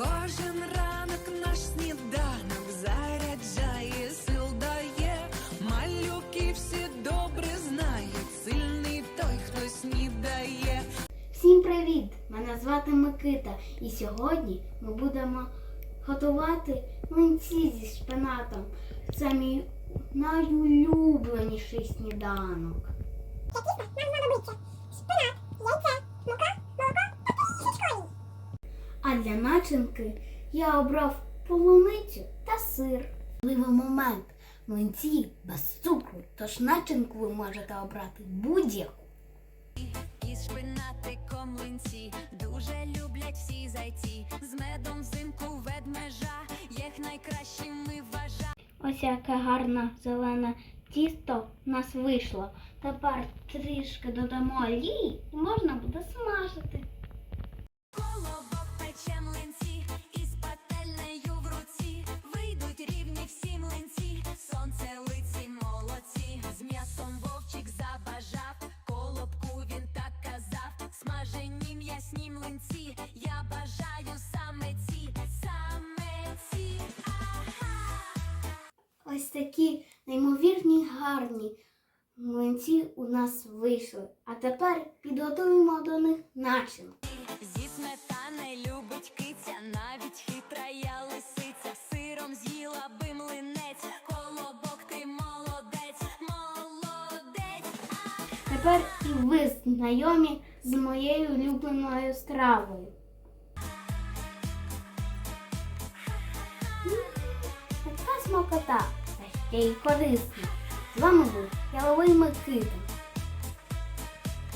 Кожен ранок наш сніданок заряджає сил дає, малюки всі добре знають, сильний той, хто снідає. Всім привіт! Мене звати Микита, і сьогодні ми будемо готувати млинці зі шпинатом. Це мій найулюбленіший сніданок. Нам знадобиться шпинат. А для начинки я обрав полуницю та сир. Важливий момент. Млинці без цукру, тож начинку ви можете обрати будь-яку. Із шпинатиком млинці дуже люблять всі зайці. З медом взимку ведмежа, їх найкращими вважають. Ось яке гарне зелене тісто в нас вийшло. Тепер трішки додамо олії і можна буде смажити. Ось такі неймовірні гарні млинці у нас вийшли. А тепер підготуємо до них начинку. Зі сметани любить киця, навіть хитра я лисиця. Сиром з'їла би млинець, колобок ти молодець, молодець. А Тепер і ви знайомі з моєю улюбленою стравою. Така смакота, ще й корисна. З вами був Яловий Микита.